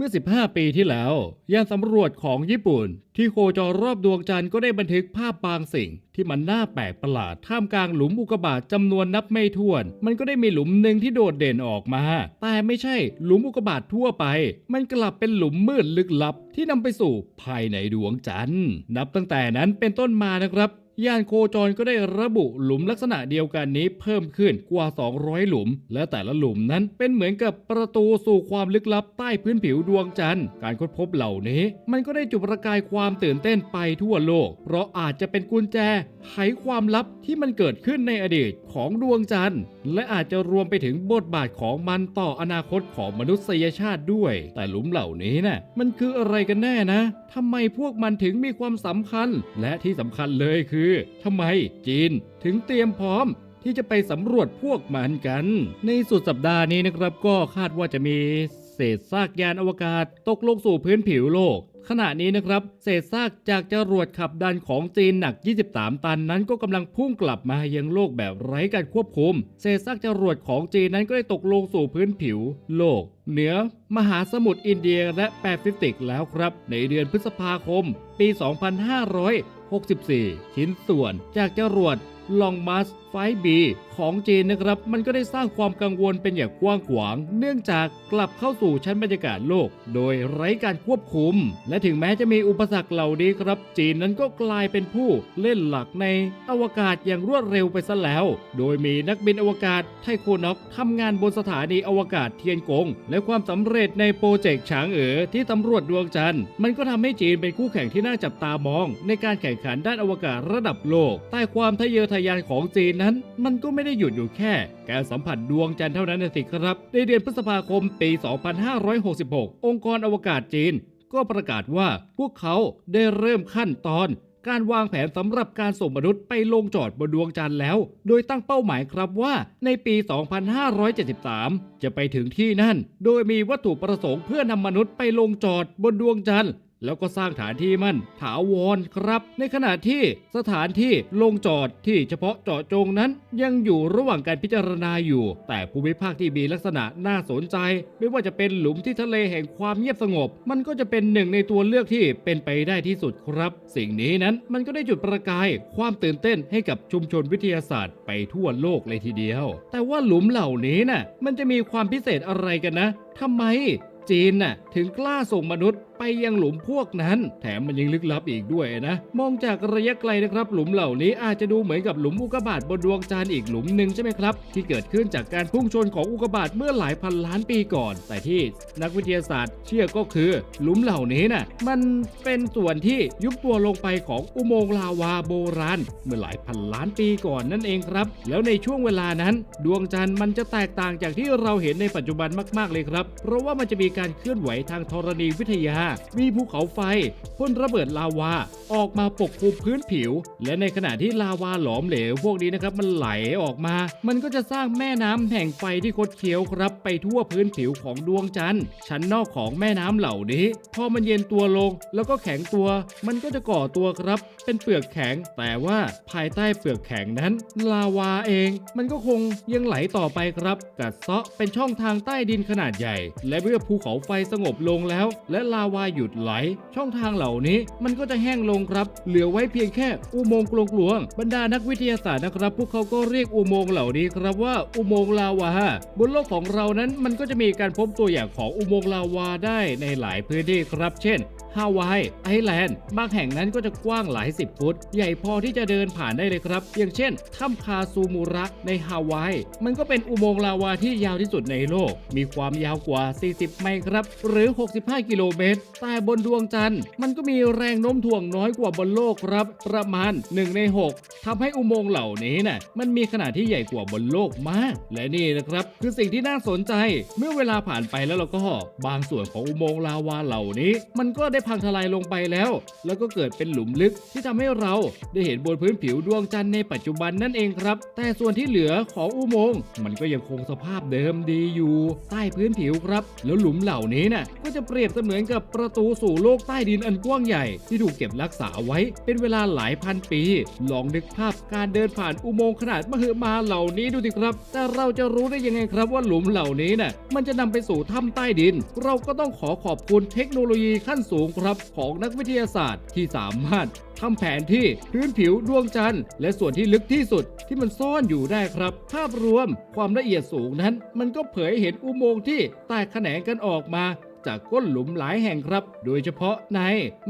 เมื่อ 15 ปีที่แล้ว ยานสำรวจของญี่ปุ่น ที่โคจรรอบดวงจันทร์ก็ได้บันทึกภาพบางสิ่ง ที่มันน่าแปลกประหลาดท่ามกลางหลุมอุกกาบาตจำนวนนับไม่ถ้วน มันก็ได้มีหลุมหนึ่งที่โดดเด่นออกมา แต่ไม่ใช่หลุมอุกกาบาตทั่วไป มันกลับเป็นหลุมมืดลึกลับ ที่นำไปสู่ภายในดวงจันทร์ นับตั้งแต่นั้นเป็นต้นมานะครับ ยานโคจรก็ได้ระบุหลุมลักษณะเดียวกันนี้เพิ่มขึ้นกว่า 200 หลุม และแต่ละหลุมนั้นเป็นเหมือนกับประตูสู่ความลึกลับใต้พื้นผิวดวงจันทร์ การค้นพบเหล่านี้ มันก็ได้จุดประกายความตื่นเต้นไปทั่วโลก เพราะอาจจะเป็นกุญแจไขความลับที่มันเกิดขึ้นในอดีตของดวงจันทร์ และอาจจะรวมไปถึงบทบาทของมันต่ออนาคตของมนุษยชาติด้วย แต่หลุมเหล่านี้น่ะมันคืออะไรกันแน่นะทำไมพวกมันถึงมีความสำคัญ และที่สำคัญเลยคือทำไมจีนถึงเตรียมพร้อมที่จะไปสำรวจพวกมันกัน ในสุดสัปดาห์นี้นะครับก็คาดว่าจะมีเศษซากยานอวกาศตกลงสู่พื้นผิวโลก ขณะนี้นะครับ เศษซากจากจรวดขับดันของจีนหนัก 23 ตันนั้นก็กำลังพุ่งกลับมายังโลกแบบไร้การควบคุม เศษซากจรวดของจีนนั้นก็ได้ตกลงสู่พื้นผิว โลก เหนือ มหาสมุทรอินเดียและแปซิฟิกแล้วครับ ในเดือนพฤษภาคม ปี 2564 ชิ้นส่วนจากจรวด ลองมัสไฟบีของจีนนะครับ มันก็ได้สร้างความกังวลเป็นอย่างกว้างขวาง เนื่องจากกลับเข้าสู่ชั้นบรรยากาศโลก โดยไร้การควบคุม และถึงแม้จะมีอุปสรรคเหล่านี้ครับ จีนนั้นก็กลายเป็นผู้เล่นหลักในอวกาศอย่างรวดเร็วไปซะแล้ว โดยมีนักบินอวกาศไทโคน็อกทำงานบนสถานีอวกาศเทียนกง และความสำเร็จในโปรเจกต์ฉางเอ๋อที่ตำรวจดวงจันทร์มันก็ทำให้จีนเป็นคู่แข่งที่น่าจับตามอง ในการแข่งขันด้านอวกาศระดับโลกแต่ความทะเยอทะยานของจีนนั้น มันก็ไม่ได้หยุดอยู่แค่ การสัมผัสดวงจันทร์เท่านั้นนะสิครับ ในเดือนพฤษภาคมปี 2566 องค์กรอวกาศจีน ก็ประกาศว่าพวกเขาได้เริ่มขั้นตอนการวางแผนสำหรับการส่งมนุษย์ไปลงจอดบนดวงจันทร์แล้ว โดยตั้งเป้าหมายครับว่าในปี 2573 จะไปถึงที่นั่น โดยมีวัตถุประสงค์เพื่อนำมนุษย์ไปลงจอดบนดวงจันทร์ แล้วก็สร้างฐานที่มั่นถาวรครับ ในขณะที่สถานที่ลงจอดที่เฉพาะเจาะจงนั้น ยังอยู่ระหว่างการพิจารณาอยู่ แต่ภูมิภาคที่มีลักษณะน่าสนใจ ไม่ว่าจะเป็นหลุมที่ทะเลแห่งความเงียบสงบ มันก็จะเป็นหนึ่งในตัวเลือกที่เป็นไปได้ที่สุดครับ สิ่งนี้นั้นมันก็ได้จุดประกายความตื่นเต้นให้กับชุมชนวิทยาศาสตร์ไปทั่วโลกเลยทีเดียว แต่ว่าหลุมเหล่านี้น่ะมันจะมีความพิเศษอะไรกันนะทำไมจีนน่ะถึงกล้าส่งมนุษย์ ไปยังหลุมพวกนั้น แถมมันยังลึกลับอีกด้วยนะ มองจากระยะไกลนะครับ หลุมเหล่านี้อาจจะดูเหมือนกับหลุมอุกกาบาตบนดวงจันทร์อีกหลุมหนึ่งใช่ไหมครับ ที่เกิดขึ้นจากการพุ่งชนของอุกกาบาตเมื่อหลายพันล้านปีก่อน แต่ที่นักวิทยาศาสตร์เชื่อก็คือหลุมเหล่านี้น่ะมันเป็นส่วนที่ยุบตัวลงไปของอุโมงค์ลาวาโบราณเมื่อหลายพันล้านปีก่อนนั่นเองครับ แล้วในช่วงเวลานั้น ดวงจันทร์มันจะแตกต่างจากที่เราเห็นในปัจจุบันมาก ๆเลยครับ เพราะว่ามันจะมีการเคลื่อนไหวทางธรณีวิทยามีภูเขาไฟพ่นระเบิดลาวาออกมาปกคลุมพื้นผิว และในขณะที่ลาวาหลอมเหลวพวกนี้นะครับมันไหลออกมา มันก็จะสร้างแม่น้ำแห่งไฟที่คดเคี้ยวครับ ไปทั่วพื้นผิวของดวงจันทร์ชั้นนอกของแม่น้ำเหล่านี้ พอมันเย็นตัวลงแล้วก็แข็งตัว มันก็จะก่อตัวครับ เป็นเปลือกแข็ง แต่ว่าภายใต้เปลือกแข็งนั้น ลาวาเอง มันก็คงยังไหลต่อไปครับกัดเซาะเป็นช่องทางใต้ดินขนาดใหญ่ และเมื่อภูเขาไฟสงบลงแล้ว และลาวาหยุดไหล ช่องทางเหล่านี้มันก็จะแห้งลงครับ เหลือไว้เพียงแค่อุโมงค์กลวงๆบรรดานักวิทยาศาสตร์นะครับ พวกเขาก็เรียกอุโมงค์เหล่านี้ครับว่าอุโมงค์ลาวาบนโลกของเรานั้นมันก็จะมีการพบตัวอย่างของอุโมงค์ลาวาได้ในหลายพื้นที่ครับ เช่นฮาวาย ไอแลนด์ บางแห่งนั้นก็จะกว้างหลายสิบฟุต ใหญ่พอที่จะเดินผ่านได้เลยครับ อย่างเช่น ถ้ำคาซูมูระในฮาวาย มันก็เป็นอุโมงค์ลาวาที่ยาวที่สุดในโลก มีความยาวกว่า 40 ไมล์ครับ หรือ 65 กิโลเมตรแต่บนดวงจันทร์มันก็มีแรงโน้มถ่วงน้อยกว่าบนโลกครับ ประมาณ 1 ใน 6ทำให้อุโมงค์เหล่านี้น่ะมันมีขนาดที่ใหญ่กว่าบนโลกมาก และนี่นะครับ คือสิ่งที่น่าสนใจ เมื่อเวลาผ่านไปแล้วเราก็บางส่วนของอุโมงค์ลาวาเหล่านี้ มันก็ได้พังทลายลงไปแล้ว แล้วก็เกิดเป็นหลุมลึกที่ทำให้เราได้เห็นบนพื้นผิวดวงจันทร์ในปัจจุบันนั่นเองครับ แต่ส่วนที่เหลือของอุโมงค์มันก็ยังคงสภาพเดิมดีอยู่ ใต้พื้นผิวครับ แล้วหลุมเหล่านี้น่ะก็จะเปรียบเสมือนกับประตูสู่โลกใต้ดินอันกว้างใหญ่ที่ถูกเก็บรักษาไว้เป็นเวลาหลายพันปี ลองนึกภาพการเดินผ่านอุโมงค์ขนาดมหึมาเหล่านี้ดูสิครับ แต่เราจะรู้ได้ยังไงครับว่าหลุมเหล่านี้น่ะมันจะนำไปสู่ถ้ำใต้ดิน เราก็ต้องขอขอบคุณเทคโนโลยีขั้นสูงครับของนักวิทยาศาสตร์ที่สามารถทำแผนที่พื้นผิวดวงจันทร์ และส่วนที่ลึกที่สุดที่มันซ่อนอยู่ได้ครับ ภาพรวมความละเอียดสูงนั้น มันก็เผยเห็นอุโมงค์ที่แตกแขนงกันออกมา จากก้นหลุมหลายแห่งครับ โดยเฉพาะใน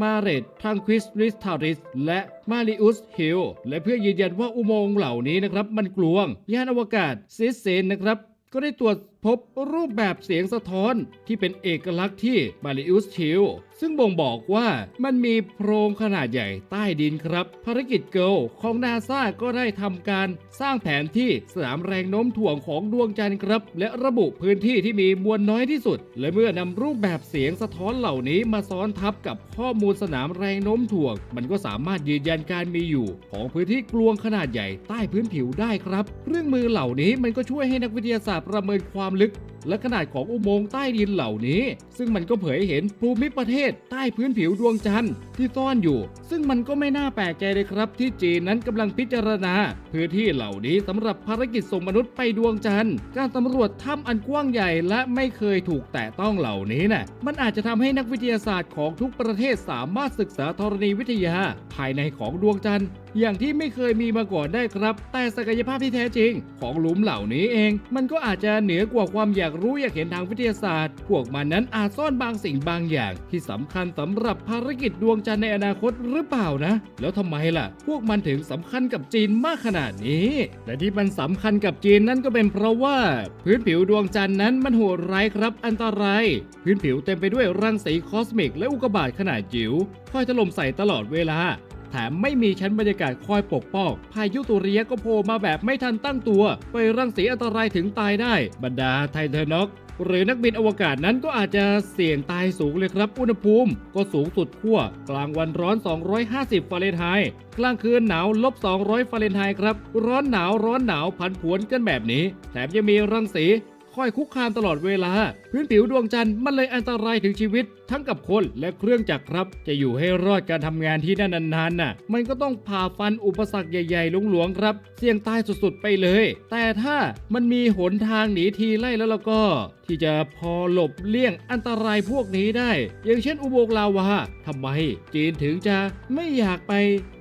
มาเรตทังควิสริสทาริส และมาริอุสฮิลและเพื่อยืนยันว่าอุโมงค์เหล่านี้นะครับมันกลวง ยานอวกาศซิสเซนนะครับ ก็ได้ตรวจพบรูปแบบเสียงสะท้อนที่เป็นเอกลักษณ์ที่มาริอุสชิลซึ่งบ่งบอกว่ามันมีโพรงขนาดใหญ่ใต้ดินครับ ภารกิจเกิลของนาซาก็ได้ทำการสร้างแผนที่สนามแรงโน้มถ่วงของดวงจันทร์ครับ และระบุพื้นที่ที่มีมวลน้อยที่สุด และเมื่อนำรูปแบบเสียงสะท้อนเหล่านี้มาซ้อนทับกับข้อมูลสนามแรงโน้มถ่วง มันก็สามารถยืนยันการมีอยู่ ของพื้นที่กลวงขนาดใหญ่ใต้พื้นผิวได้ครับ เครื่องมือเหล่านี้มันก็ช่วยให้นักวิทยาศาสตร์ประเมินความลึกและขนาดของอุโมงค์ใต้ดินเหล่านี้ ซึ่งมันก็เผยให้เห็นภูมิประเทศใต้พื้นผิวดวงจันทร์ที่ซ่อนอยู่ ซึ่งมันก็ไม่น่าแปลกใจเลยครับที่จีนนั้นกำลังพิจารณา พื้นที่เหล่านี้สำหรับภารกิจส่งมนุษย์ไปดวงจันทร์ การสำรวจถ้ำอันกว้างใหญ่และไม่เคยถูกแตะต้องเหล่านี้น่ะมันอาจจะทำให้นักวิทยาศาสตร์ของทุกประเทศสามารถศึกษาธรณีวิทยา ภายในของดวงจันทร์อย่างที่ไม่เคยมีมาก่อนได้ครับ แต่ศักยภาพที่แท้จริง ของหลุมเหล่านี้เอง มันก็อาจจะเหนือกว่าความอยากากรู้อยากเห็นทางวิทยาศาสตร์ พวกมันนั้นอาจซ่อนบางสิ่งบางอย่าง ที่สำคัญสำหรับภารกิจดวงจันทร์ในอนาคตหรือเปล่านะ แล้วทำไมล่ะ พวกมันถึงสำคัญกับจีนมากขนาดนี้ แต่ที่มันสำคัญกับจีนนั่นก็เป็นเพราะว่า พื้นผิวดวงจันทร์นั้นมันโหดร้ายครับอันตรายพื้นผิวเต็มไปด้วยรังสีคอสมิกและอุกกาบาตขนาดจิ๋วคอยถล่มใส่ตลอดเวลา แถมไม่มีชั้นบรรยากาศคอยปกป้อง พายุตุเรียก็โผล่มาแบบไม่ทันตั้งตัว ไปรังสีอันตรายถึงตายได้ บรรดาไทเทนอกหรือนักบินอวกาศนั้นก็อาจจะเสี่ยงตายสูงเลยครับ อุณหภูมิก็สูงสุดขั้วกลางวันร้อน 250ฟาเรนไฮต์กลางคืนหนาวลบ 200ฟาเรนไฮต์ครับ ร้อนหนาวร้อนหนาวผันผวนกันแบบนี้ แถมยังมีรังสีคอยคุกคามตลอดเวลาพื้นผิวดวงจันทร์มันเลยอันตรายถึงชีวิต ทั้งกับคนและเครื่องจักรครับ จะอยู่ให้รอดการทำงานที่นั่นนานๆน่ะ มันก็ต้องผ่าฟันอุปสรรคใหญ่ๆหลวงๆครับ เสี่ยงตายสุดๆไปเลย แต่ถ้ามันมีหนทางหนีทีไล่แล้วแล้วก็ ที่จะพอหลบเลี่ยงอันตรายพวกนี้ได้ อย่างเช่นอุโมงค์ลาวาทำไม จีนถึงจะไม่อยากไป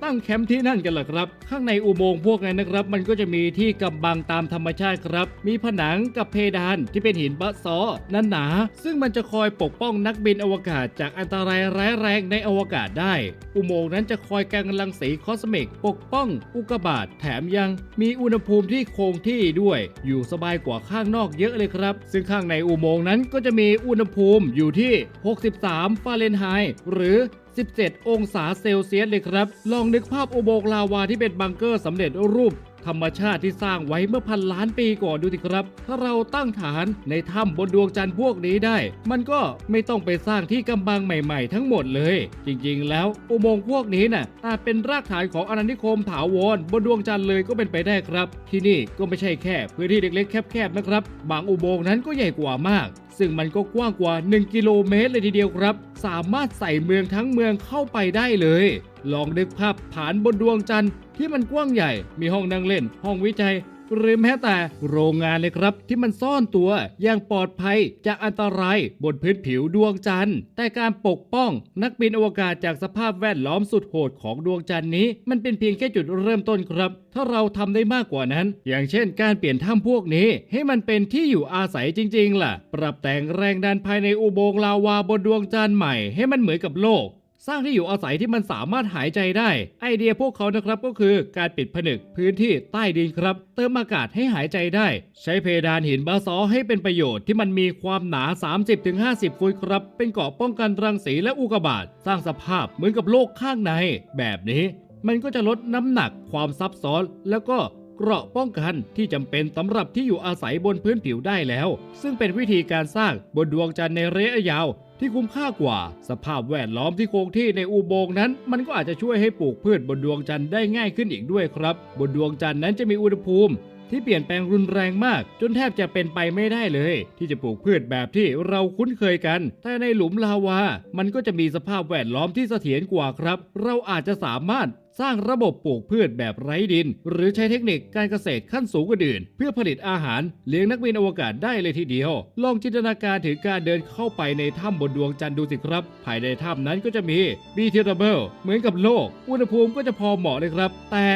ตั้งแคมป์ที่นั่นกันล่ะครับ ข้างในอุโมงค์พวกนั้นนะครับ มันก็จะมีที่กำบังตามธรรมชาติครับ มีผนังกับเพดานที่เป็นหินบะซอนั้นหนา ซึ่งมันจะคอยปกป้องนักบินอวกาศจากอันตรายร้ายแรงในอวกาศได้ อุโมงค์นั้นจะคอยกันรังสีคอสมิกปกป้อง อุกบาตแถมยังมีอุณหภูมิที่คงที่ด้วย อยู่สบายกว่าข้างนอกเยอะเลยครับ ซึ่งข้างในอุโมงค์นั้นก็จะมีอุณหภูมิอยู่ที่ 63 ฟาเรนไฮต์หรือ17 องศาเซลเซียสเลยครับ ลองนึกภาพอุโมงค์ลาวาที่เป็นบังเกอร์สำเร็จรูป ธรรมชาติที่สร้างไว้เมื่อพันล้านปีก่อนดูสิครับ ถ้าเราตั้งฐานในถ้ำบนดวงจันทร์พวกนี้ได้ มันก็ไม่ต้องไปสร้างที่กำบังใหม่ๆ ทั้งหมดเลย จริงๆ แล้วอุโมงค์พวกนี้น่ะอาจเป็นรากฐานของอาณานิคมถาวรบนดวงจันทร์เลยก็เป็นไปได้ครับ ที่นี่ก็ไม่ใช่แค่พื้นที่เล็กๆ แคบๆนะครับ บางอุโมงค์นั้นก็ใหญ่กว่ามาก ซึ่งมันก็กว้างกว่า 1 กิโลเมตรเลยทีเดียวครับ สามารถใส่เมืองทั้งเมืองเข้าไปได้เลย ลองนึกภาพฐานบนดวงจันทร์ ที่มันกว้างใหญ่ มีห้องนั่งเล่น ห้องวิจัย หรือแม้แต่โรงงานเลยครับ ที่มันซ่อนตัวอย่างปลอดภัยจากอันตรายบนพื้นผิวดวงจันทร์ แต่การปกป้อง นักบินอวกาศจากสภาพแวดล้อมสุดโหดของดวงจันทร์นี้ มันเป็นเพียงแค่จุดเริ่มต้นครับ ถ้าเราทำได้มากกว่านั้น อย่างเช่น การเปลี่ยนถ้ำพวกนี้ ให้มันเป็นที่อยู่อาศัยจริง ๆ ล่ะ ปรับแต่งแรงดันภายในอุโมงค์ลาวาบนดวงจันทร์ใหม่ให้มันเหมือนกับโลก สร้างที่อยู่อาศัยที่มันสามารถหายใจได้ ไอเดียพวกเขานะครับก็คือการปิดผนึกพื้นที่ใต้ดินครับ เติมอากาศให้หายใจได้ ใช้เพดานหินบาซอให้เป็นประโยชน์ที่มันมีความหนา 30-50 ฟุตครับ เป็นเกราะป้องกันรังสีและอุกกาบาตสร้างสภาพเหมือนกับโลกข้างใน แบบนี้ มันก็จะลดน้ำหนักความซับซ้อนแล้วก็เกราะป้องกันที่จำเป็นสำหรับที่อยู่อาศัยบนพื้นผิวได้แล้ว ซึ่งเป็นวิธีการสร้างบนดวงจันทร์ในระยะยาว ที่คุ้มค่ากว่า สภาพแวดล้อมที่คงที่ในอุโบงค์นั้น มันก็อาจจะช่วยให้ปลูกพืชบนดวงจันทร์ได้ง่ายขึ้นอีกด้วยครับ บนดวงจันทร์นั้นจะมีอุณหภูมิ ที่เปลี่ยนแปลงรุนแรงมาก จนแทบจะเป็นไปไม่ได้เลย ที่จะปลูกพืชแบบที่เราคุ้นเคยกัน แต่ในหลุมลาวา มันก็จะมีสภาพแวดล้อมที่เสถียรกว่าครับ เราอาจจะสามารถสร้างระบบปลูกพืชแบบไร้ดิน หรือใช้เทคนิคการเกษตรขั้นสูงกว่าอื่น เพื่อผลิตอาหารเลี้ยงนักบินอวกาศได้เลยทีเดียว ลองจินตนาการถึงการเดินเข้าไปในถ้ำบนดวงจันทร์ดูสิครับ ภายในถ้ำนั้นก็จะมีบีเทเบิลเหมือนกับโลก อุณหภูมิก็จะพอเหมาะเลยครับ แต่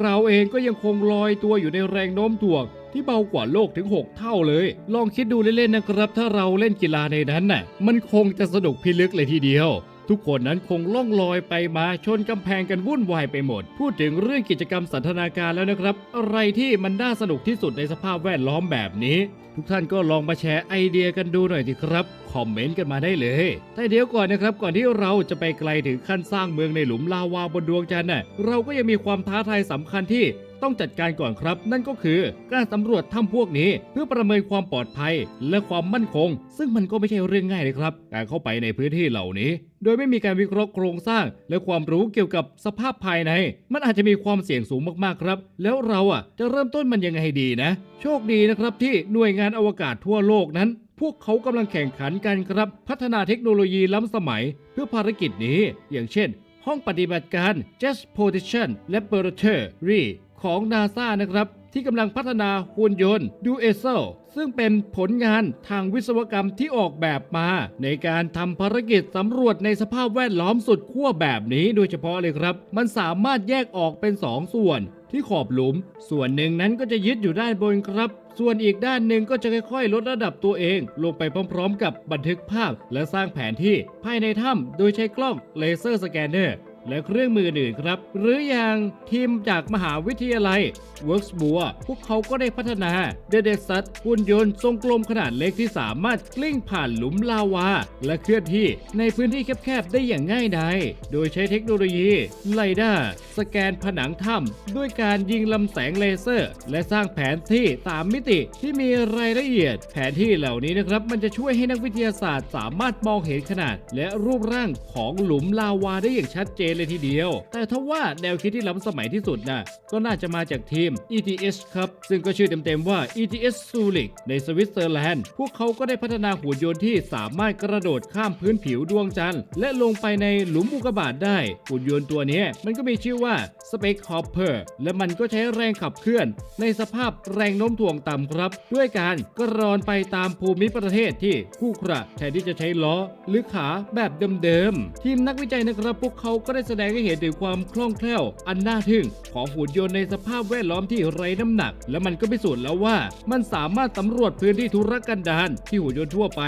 เราเองก็ยังคงลอยตัวอยู่ในแรงโน้มถ่วงที่เบากว่าโลกถึง 6 เท่าเลย ลองคิดดูเล่นๆนะครับ ถ้าเราเล่นกีฬาในนั้นน่ะ มันคงจะสนุกพิลึกเลยทีเดียว ทุกคนนั้นคงล่องลอยไปมาชนกำแพงกันวุ่นวายไปหมด พูดถึงเรื่องกิจกรรมสันทนาการแล้วนะครับ อะไรที่มันน่าสนุกที่สุดในสภาพแวดล้อมแบบนี้ ทุกท่านก็ลองมาแชร์ไอเดียกันดูหน่อยสิครับ คอมเมนต์กันมาได้เลย แต่เดี๋ยวก่อนนะครับ ก่อนที่เราจะไปไกลถึงขั้นสร้างเมืองในหลุมลาวาบนดวงจันทร์น่ะเราก็ยังมีความท้าทายสำคัญที่ ต้องจัดการก่อนครับ นั่นก็คือการสำรวจถ้ำพวกนี้เพื่อประเมินความปลอดภัยและความมั่นคง ซึ่งมันก็ไม่ใช่เรื่องง่ายเลยครับ การเข้าไปในพื้นที่เหล่านี้ โดยไม่มีการวิเคราะห์โครงสร้าง และความรู้เกี่ยวกับสภาพภายใน มันอาจจะมีความเสี่ยงสูงมากๆครับ แล้วเราอะจะเริ่มต้นมันยังไงดีนะ โชคดีนะครับที่หน่วยงานอวกาศทั่วโลกนั้นพวกเขากำลังแข่งขันกันครับ พัฒนาเทคโนโลยีล้ำสมัย เพื่อภารกิจนี้ อย่างเช่น ห้องปฏิบัติการ Jet Position Laboratory ของ NASA นะครับ ที่กำลังพัฒนาหุ่นยนต์ d u e s e l ซึ่งเป็นผลงานทางวิศวกรรมที่ออกแบบมา ในการทำภารกิจสำรวจในสภาพแวดล้อมสุดขั้วแบบนี้โดยเฉพาะเลยครับ มันสามารถแยกออกเป็น2ส่วนที่ขอบหลุม ส่วนหนึ่งนั้นก็จะยึดอยู่ด้านบนครับ ส่วนอีกด้านหนึ่งก็จะค่อยๆ ลดระดับตัวเอง ลงไปพร้อมๆ กับบันทึกภาพ และสร้างแผนที่ภายในถ้ำโดยใช้กล้องเลเซอร์สแกนเนอร์ และเครื่องมืออื่นครับ หรืออย่างทีมจากมหาวิทยาลัย Works b u r พวกเขาก็ได้พัฒนาเดเดซัตหุ่นยนต์ทรงกลมขนาดเล็กที่สามารถกลิ้งผ่านหลุมลาวา และเคลื่อนที่ในพื้นที่แคบๆได้อย่างง่ายดายโดยใช้เทคโนโลยีไลด้าสแกนผนังถ้ำด้วยการยิงลำแสงเลเซอร์ และสร้างแผนที่3มิติที่มีรายละเอียด แผนที่เหล่านี้นะครับ มันจะช่วยให้นักวิทยาศาสตร์ สามารถมองเห็นขนาด และรูปร่างของหลุมลาวาได้อย่างชัดเจนเลยทีเดียว แต่ทว่าแนวคิดที่ล้ำสมัยที่สุดน่ะก็น่าจะมาจากทีม ETS ครับ ซึ่งก็ชื่อเต็มๆว่า ETS s u l i c ในสวิตเซอร์แลนด์ พวกเขาก็ได้พัฒนาหุ่นยนต์ที่สามารถกระโดดข้ามพื้นผิวดวงจันทร์ และลงไปในหลุมอุกกาบาตได้หุ่นยนต์ตัวนี้มันก็มีชื่อว่า Space Hopper และมันก็ใช้แรงขับเคลื่อน ในสภาพแรงโน้มถ่วงต่ำครับ ด้วยการกระรอนไปตามภูมิประเทศที่คู่ขระแทนที่จะใช้ล้อ หรือขาแบบเดิมๆทีมนักวิจัยนะครับพวกเขาก็ได้แสดงให้เห็นถึงความคล่องแคล่ว อันน่าทึ่ง ของหุ่นยนต์ในสภาพแวดล้อมที่ไร้น้ำหนัก และมันก็พิสูจน์แล้วว่า มันสามารถสำรวจพื้นที่ธุรกันดารที่หุ่นยนต์ทั่วไป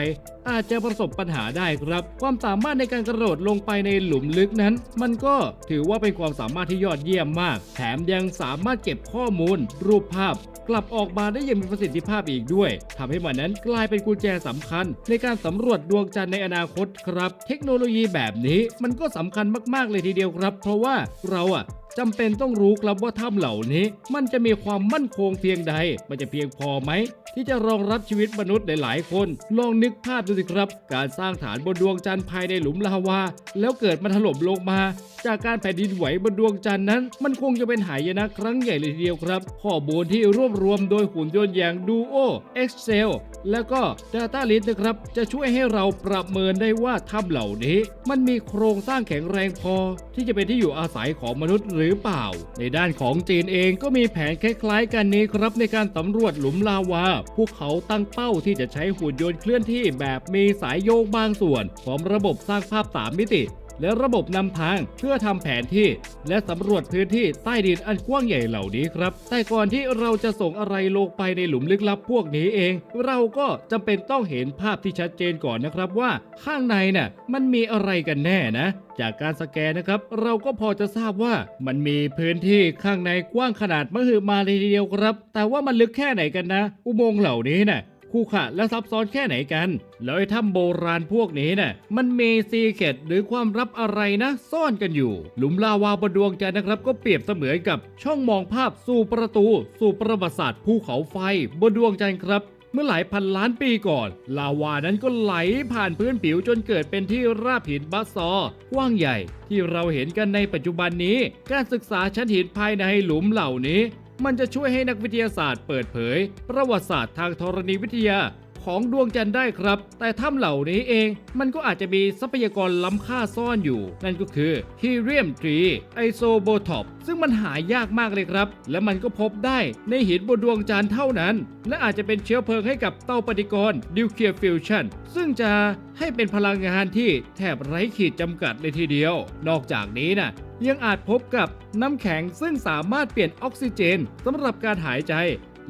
อาจจะประสบปัญหาได้ครับ ความสามารถในการกระโดดลงไปในหลุมลึกนั้น มันก็ถือว่าเป็นความสามารถที่ยอดเยี่ยมมาก แถมยังสามารถเก็บข้อมูล รูปภาพ กลับออกมาได้อย่างมีประสิทธิภาพอีกด้วยทำให้มันนั้นกลายเป็นกุญแจสำคัญ ในการสำรวจดวงจันทร์ในอนาคตครับ เทคโนโลยีแบบนี้มันก็สำคัญมากๆเลยทีเดียวครับ เพราะว่าเราอะจำเป็นต้องรู้ครับว่าถ้ำเหล่านี้ มันจะมีความมั่นคงเพียงใด มันจะเพียงพอไหม ที่จะรองรับชีวิตมนุษย์หลายๆคน ลองนึกภาพดูสิครับ การสร้างฐานบนดวงจันทร์ภายในหลุมลาวา แล้วเกิดมันถล่มลงมา จากการแผ่นดินไหวบนดวงจันทร์นั้น มันคงจะเป็นหายนะครั้งใหญ่เลยทีเดียวครับ ข้อมูลที่รวบรวมโดยหุ่นยนต์อย่างดูโอเอ็กเซล แล้วก็ Data List นะครับ จะช่วยให้เราประเมินได้ว่าถ้ำเหล่านี้ มันมีโครงสร้างแข็งแรงพอ ที่จะเป็นที่อยู่อาศัยของมนุษย์หรือเปล่า ในด้านของจีนเองก็มีแผนคล้ายๆ กันนี้ครับในการสำรวจหลุมลาวา พวกเขาตั้งเป้าที่จะใช้หุ่นยนต์เคลื่อนที่แบบมีสายโยกบางส่วนพร้อมระบบสร้างภาพ 3 มิติ และระบบนำทางเพื่อทำแผนที่ และสำรวจพื้นที่ใต้ดินอันกว้างใหญ่เหล่านี้ครับ แต่ก่อนที่เราจะส่งอะไรลงไปในหลุมลึกลับพวกนี้เอง เราก็จำเป็นต้องเห็นภาพที่ชัดเจนก่อนนะครับว่าข้างในน่ะมันมีอะไรกันแน่นะจากการสแกนนะครับ เราก็พอจะทราบว่ามันมีพื้นที่ข้างในกว้างขนาดมหึมาเลยทีเดียวครับ แต่ว่ามันลึกแค่ไหนกันนะ อุโมงค์เหล่านี้น่ะ คู่ขะและซับซ้อนแค่ไหนกัน แล้วไอ้ถ้ำโบราณพวกนี้น่ะมันมีซีเกตหรือความลับอะไรนะ ซ่อนกันอยู่ หลุมลาวาบนดวงจันทร์นะครับ ก็เปรียบเสมือนกับช่องมองภาพสู่ประตู สู่ประวัติศาสตร์ภูเขาไฟบนดวงจันทร์ครับเมื่อหลายพันล้านปีก่อน ลาวานั้นก็ไหลผ่านพื้นผิวจนเกิดเป็นที่ราบหินบัสซอร์กว้างใหญ่ ที่เราเห็นกันในปัจจุบันนี้ การศึกษาชั้นหินภายในหลุมเหล่านี้ มันจะช่วยให้นักวิทยาศาสตร์เปิดเผย ประวัติศาสตร์ทางธรณีวิทยา ของดวงจันทร์ได้ครับ แต่ถ้ำเหล่านี้เอง มันก็อาจจะมีทรัพยากรล้ำค่าซ่อนอยู่ นั่นก็คือฮีเรียมทรีไอโซโบท็อปซึ่งมันหายากมากเลยครับ และมันก็พบได้ในหินบนดวงจันทร์เท่านั้น และอาจจะเป็นเชื้อเพลิงให้กับเตาปฏิกรณ์นิวเคลียร์ฟิวชันซึ่งจะให้เป็นพลังงานที่แทบไร้ขีดจำกัดเลยทีเดียว นอกจากนี้นะยังอาจพบกับน้ำแข็งซึ่งสามารถเปลี่ยนออกซิเจนสำหรับการหายใจ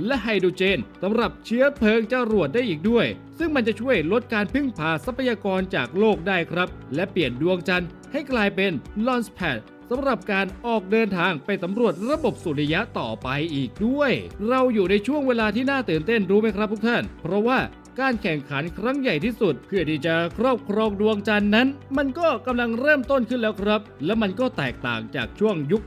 และไฮโดรเจนสำหรับเชื้อเพลิงจรวดได้อีกด้วย ซึ่งมันจะช่วยลดการพึ่งพาทรัพยากรจากโลกได้ครับ และเปลี่ยนดวงจันทร์ให้กลายเป็นลอนสแพดสำหรับการออกเดินทางไปสำรวจระบบสุริยะต่อไปอีกด้วย เราอยู่ในช่วงเวลาที่น่าตื่นเต้นรู้ไหมครับทุกท่าน เพราะว่าการแข่งขันครั้งใหญ่ที่สุด เพื่อที่จะครอบครองดวงจันทร์นั้น มันก็กำลังเริ่มต้นขึ้นแล้วครับ และมันก็แตกต่างจากช่วงยุค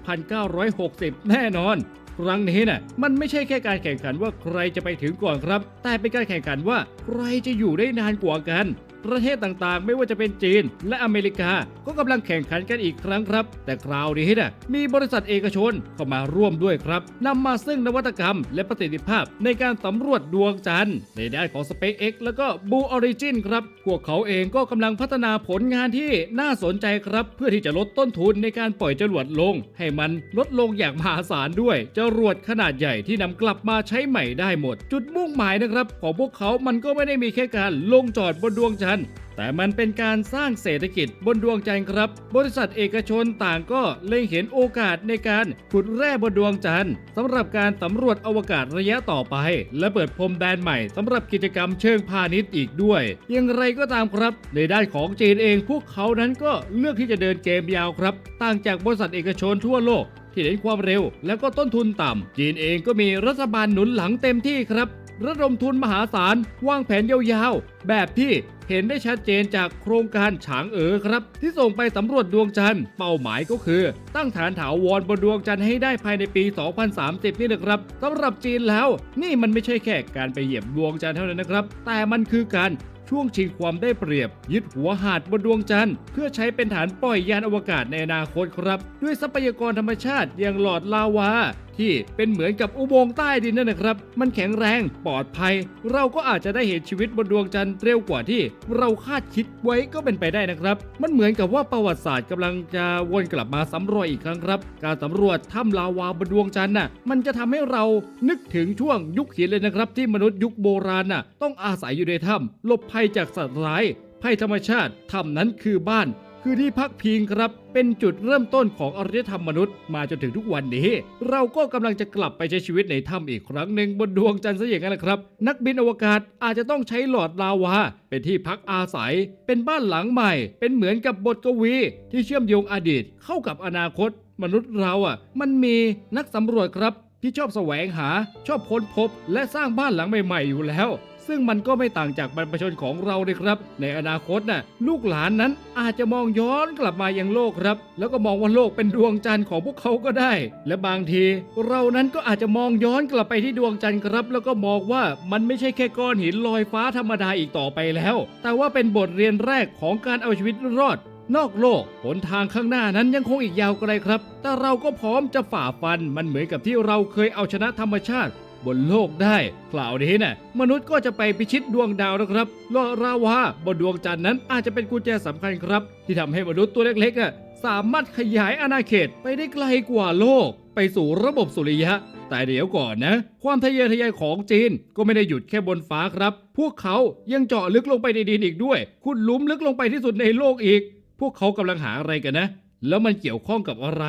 1960 แน่นอน ครั้งนี้น่ะมันไม่ใช่แค่การแข่งขันว่าใครจะไปถึงก่อนครับ แต่เป็นการแข่งขันว่าใครจะอยู่ได้นานกว่ากัน ประเทศต่างๆ ไม่ว่าจะเป็นจีน และอเมริกา ก็กำลังแข่งขันกันอีกครั้งครับ แต่คราวนี้นะมีบริษัทเอกชนเข้ามาร่วมด้วยครับนำมาซึ่งนวัตกรรม และประสิทธิภาพในการสำรวจดวงจันทร์ในด้านของ SpaceX แล้วก็ Blue Origin ครับพวกเขาเองก็กำลังพัฒนาผลงานที่น่าสนใจครับ เพื่อที่จะลดต้นทุนในการปล่อยจรวดลง ให้มันลดลงอย่างมหาศาลด้วยจรวดขนาดใหญ่ที่นำกลับมาใช้ใหม่ได้หมด จุดมุ่งหมายนะครับ ของพวกเขามันก็ไม่ได้มีแค่การลงจอดบนดวงจันทร์แต่มันเป็นการสร้างเศรษฐกิจบนดวงจันทร์ครับ บริษัทเอกชนต่างก็เล็งเห็นโอกาสในการขุดแร่บนดวงจันทร์สำหรับการสำรวจอวกาศระยะต่อไป และเปิดพรมแดนใหม่สำหรับกิจกรรมเชิงพาณิชย์อีกด้วย อย่างไรก็ตามครับ ในด้านของจีนเองพวกเขานั้นก็เลือกที่จะเดินเกมยาวครับ ต่างจากบริษัทเอกชนทั่วโลกที่เน้นความเร็ว และก็ต้นทุนต่ำจีนเองก็มีรัฐบาลหนุนหลังเต็มที่ครับ ระดมทุนมหาศาลวางแผนยาวๆ แบบที่เห็นได้ชัดเจนจากโครงการฉางเอ๋อครับ ที่ส่งไปสำรวจดวงจันทร์เป้าหมายก็คือ ตั้งฐานถาวรบนดวงจันทร์ให้ได้ภายในปี 2030 นี่นะครับสำหรับจีนแล้ว นี่มันไม่ใช่แค่การไปเหยียบดวงจันทร์เท่านั้นนะครับ แต่มันคือการช่วงชิงความได้เปรียบ ยึดหัวหาดบนดวงจันทร์เพื่อใช้เป็นฐานปล่อยยานอวกาศในอนาคตครับ ด้วยทรัพยากรธรรมชาติอย่างหลอดลาวาที่เป็นเหมือนกับอุโมงค์ใต้ดินนั่นนะครับ มันแข็งแรงปลอดภัย เราก็อาจจะได้เห็นชีวิตบนดวงจันทร์เร็วกว่าที่ เราคาดคิดไว้ก็เป็นไปได้นะครับ มันเหมือนกับว่าประวัติศาสตร์กำลังจะวนกลับมาสำรวจอีกครั้งครับ การสำรวจถ้ำลาวาบนดวงจันทร์น่ะ มันจะทำให้เรานึกถึงช่วงยุคหินเลยนะครับ ที่มนุษย์ยุคโบราณน่ะต้องอาศัยอยู่ในถ้ำหลบภัยจากสัตว์ร้ายภัยธรรมชาติถ้ำนั้นคือบ้าน คือที่พักพิงครับ เป็นจุดเริ่มต้นของอารยธรรมมนุษย์มาจนถึงทุกวันนี้ เราก็กำลังจะกลับไปใช้ชีวิตในถ้ำอีกครั้งหนึ่งบนดวงจันทร์ซะอย่างนั้นแหละครับ นักบินอวกาศอาจจะต้องใช้หลอดลาวา เป็นที่พักอาศัย เป็นบ้านหลังใหม่ เป็นเหมือนกับบทกวี ที่เชื่อมโยงอดีตเข้ากับอนาคต มนุษย์เราอะ มันมีนักสำรวจครับที่ชอบแสวงหา ชอบค้นพบ และสร้างบ้านหลังใหม่ ๆ อยู่แล้ว ซึ่งมันก็ไม่ต่างจากบรรพชนของเราเลยครับ ในอนาคตน่ะลูกหลานนั้นอาจจะมองย้อนกลับมายังโลกครับ แล้วก็มองว่าโลกเป็นดวงจันทร์ของพวกเขาก็ได้ และบางทีเรานั้นก็อาจจะมองย้อนกลับไปที่ดวงจันทร์ครับ แล้วก็มองว่ามันไม่ใช่แค่ก้อนหินลอยฟ้าธรรมดาอีกต่อไปแล้ว แต่ว่าเป็นบทเรียนแรกของการเอาชีวิตรอดนอกโลกหนทางข้างหน้านั้นยังคงอีกยาวไกลครับ แต่เราก็พร้อมจะฝ่าฟันมันเหมือนกับที่เราเคยเอาชนะธรรมชาติ บนโลกได้คราวนี้น่ะมนุษย์ก็จะไปพิชิตดวงดาวนะครับลอราวาบนดวงจันทร์นั้นอาจจะเป็นกุญแจสำคัญครับ ที่ทำให้มนุษย์ตัวเล็กๆอะสามารถขยายอาณาเขตไปได้ไกลกว่าโลก ไปสู่ระบบสุริยะ แต่เดี๋ยวก่อนนะ ความทะเยอทะยานของจีนก็ไม่ได้หยุดแค่บนฟ้าครับ พวกเขายังเจาะลึกลงไปในดินอีกด้วยขุดลุมลึกลงไปที่สุดในโลกอีก พวกเขากำลังหาอะไรกันนะ แล้วมันเกี่ยวข้องกับอะไร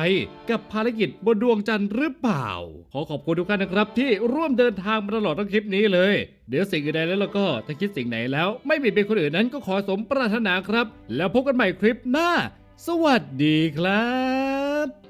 กับภารกิจบนดวงจันทร์หรือเปล่า ขอขอบคุณทุกท่านนะครับ ที่ร่วมเดินทางมาตลอดทั้งคลิปนี้เลย เดี๋ยวสิ่งอื่นใดแล้วก็ถ้าคิดสิ่งไหนแล้ว ไม่มีเป็นคนอื่นนั้นก็ขอสมปรารถนาครับ แล้วพบกันใหม่คลิปหน้า สวัสดีครับ